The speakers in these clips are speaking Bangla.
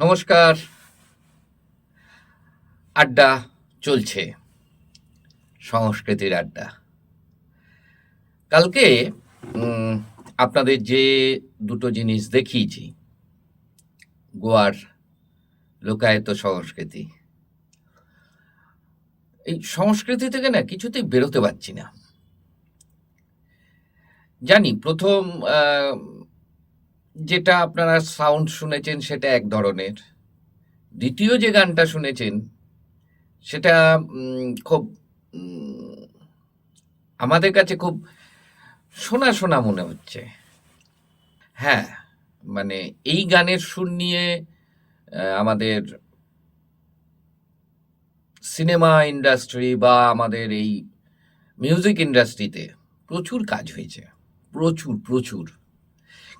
নমস্কার। আড্ডা চলছে, সংস্কৃতির আড্ডা। কালকে আপনাদের যে দুটো জিনিস দেখিয়েছি, গোয়ার লোকায়ত সংস্কৃতি। এই সংস্কৃতি থেকে না কিছুতেই বেরোতে পারছি না। জানি, প্রথম যেটা আপনারা সাউন্ড শুনেছেন সেটা এক ধরনের। দ্বিতীয় যে গানটা শুনেছেন, সেটা খুব আমাদের কাছে খুব শোনা শোনা মনে হচ্ছে। হ্যাঁ মানে এই গানের সুর নিয়ে আমাদের সিনেমা ইন্ডাস্ট্রি বা আমাদের এই মিউজিক ইন্ডাস্ট্রিতে প্রচুর কাজ হয়েছে। প্রচুর প্রচুর।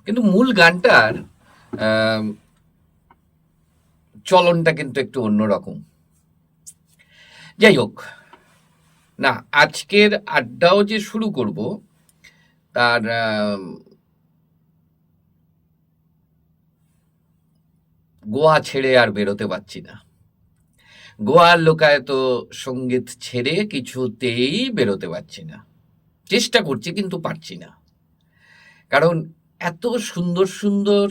কিন্তু মূল গানটার চলনটা কিন্তু একটু অন্যরকম। যাই হোক, না, আজকের আড্ডাও যে শুরু করব, তার গোয়া ছেড়ে আর বেরোতে পারছি না। গোয়ার লোকায়ত সংগীত ছেড়ে কিছুতেই বেরোতে পারছি না। চেষ্টা করছি কিন্তু পারছি না। কারণ এত সুন্দর সুন্দর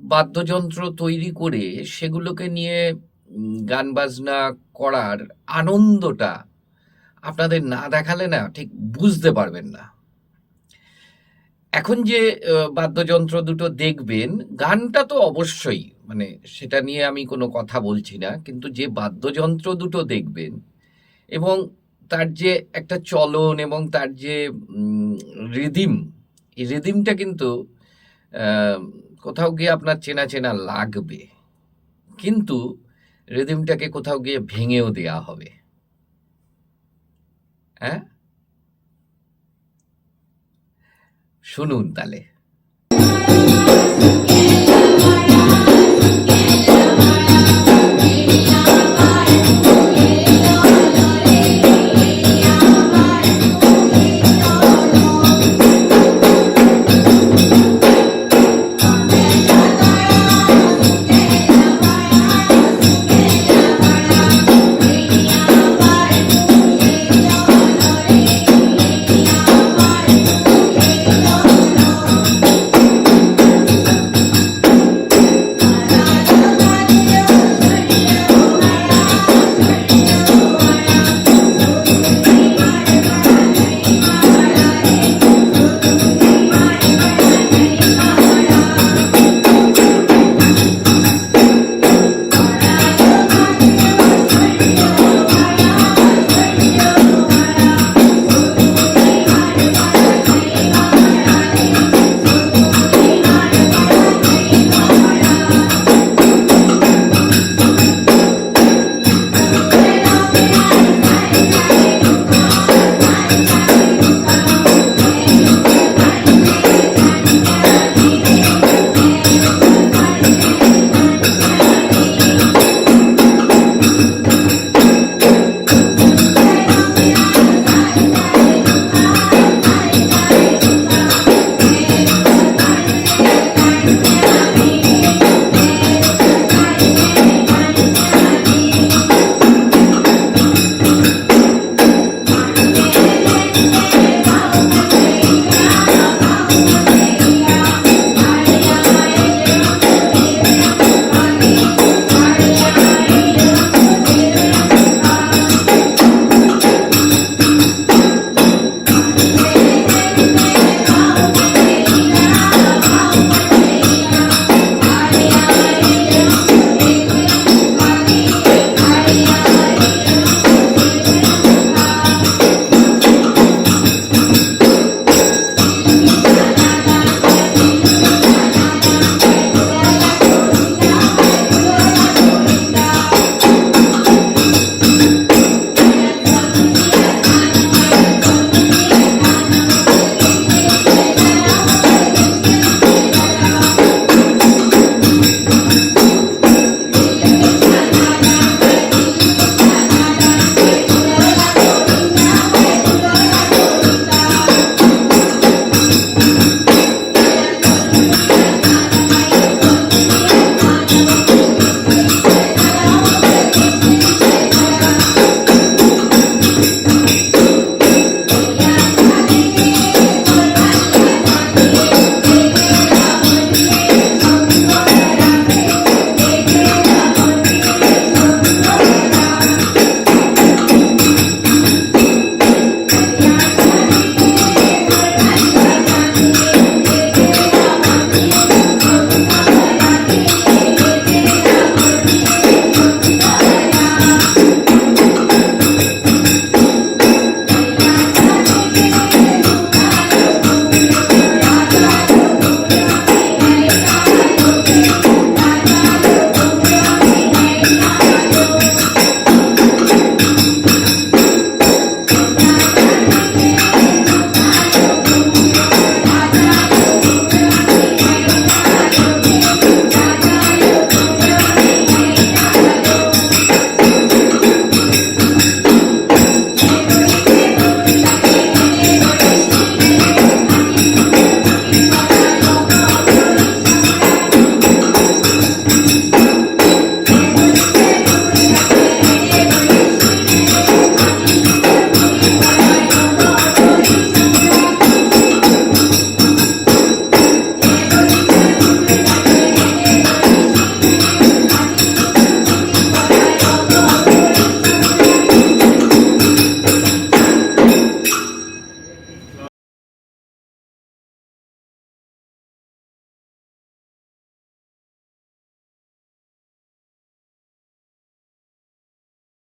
বাদ্যযন্ত্র তৈরি করে সেগুলোকে নিয়ে গান বাজনা করার আনন্দটা আপনাদের না দেখালে না ঠিক বুঝতে পারবেন না। এখন যে বাদ্যযন্ত্র দুটো দেখবেন, গানটা তো অবশ্যই মানে সেটা নিয়ে আমি কোনো কথা বলছি না, কিন্তু যে বাদ্যযন্ত্র দুটো দেখবেন এবং তার যে একটা চলন এবং তার যে রিদিম এই রিদিমটা কিন্তু কোথাও গিয়ে আপনার চেনা চেনা লাগবে। কিন্তু রিদিমটাকে কোথাও গিয়ে ভেঙেও দেয়া হবে। হ্যাঁ শুনুন তাহলে।